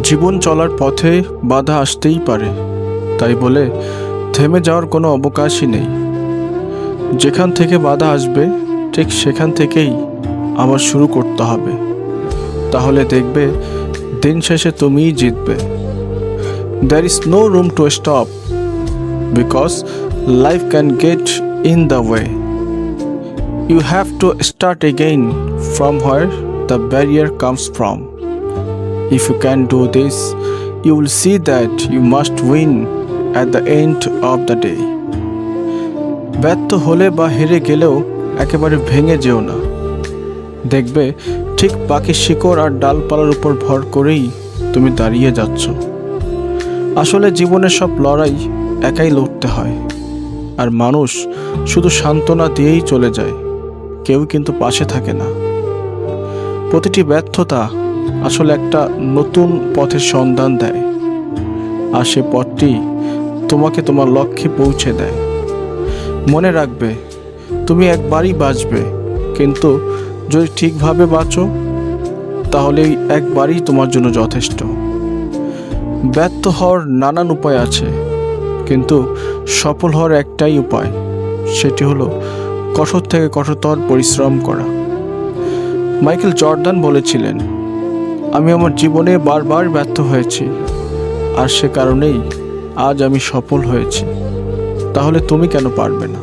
জীবন চলার পথে বাধা আসতেই পারে। তাই বলে থেমে যাওয়ার কোনো অবকাশই নেই। যেখান থেকে বাধা আসবে, ঠিক সেখান থেকেই আবার শুরু করতে হবে। তাহলে দেখবে দিন শেষে তুমিই জিতবে। There is no room to stop because life can get in the way you have to start again from where the barrier comes from If you can do this, you will see that you must win at the end of the day. ব্যর্থ হলে বা হেরে গেলেও একেবারে ভেঙে যেও না। দেখবে ঠিক বাকি শিকড় আর ডালপালার উপর ভর করেই তুমি দাঁড়িয়ে যাচ্ছ। আসলে জীবনের সব লড়াই একাই লড়তে হয়। আর মানুষ শুধু সান্ত্বনা দিয়েই চলে যায়। কেউ কিন্তু পাশে থাকে না। প্রতিটি ব্যর্থতা আসলে একটা নতুন পথের সন্ধান দেয়। আর সে পথটি তোমাকে তোমার লক্ষ্যে পৌঁছে দেয়। মনে রাখবে, তুমি একবারই বাঁচবে। কিন্তু যদি ঠিকভাবে বাঁচো তাহলে একবারই তোমার জন্য যথেষ্ট। ব্যর্থ হওয়ার নানান উপায় আছে, কিন্তু সফল হওয়ার একটাই উপায়, সেটি হলো কঠোর থেকে কঠোরতর পরিশ্রম করা। মাইকেল জর্দান বলেছিলেন আমি আমার জীবনে বারবার ব্যর্থ হয়েছি। আর সে কারণেই আজ আমি সফল হয়েছি। তাহলে তুমি কেন পারবে না?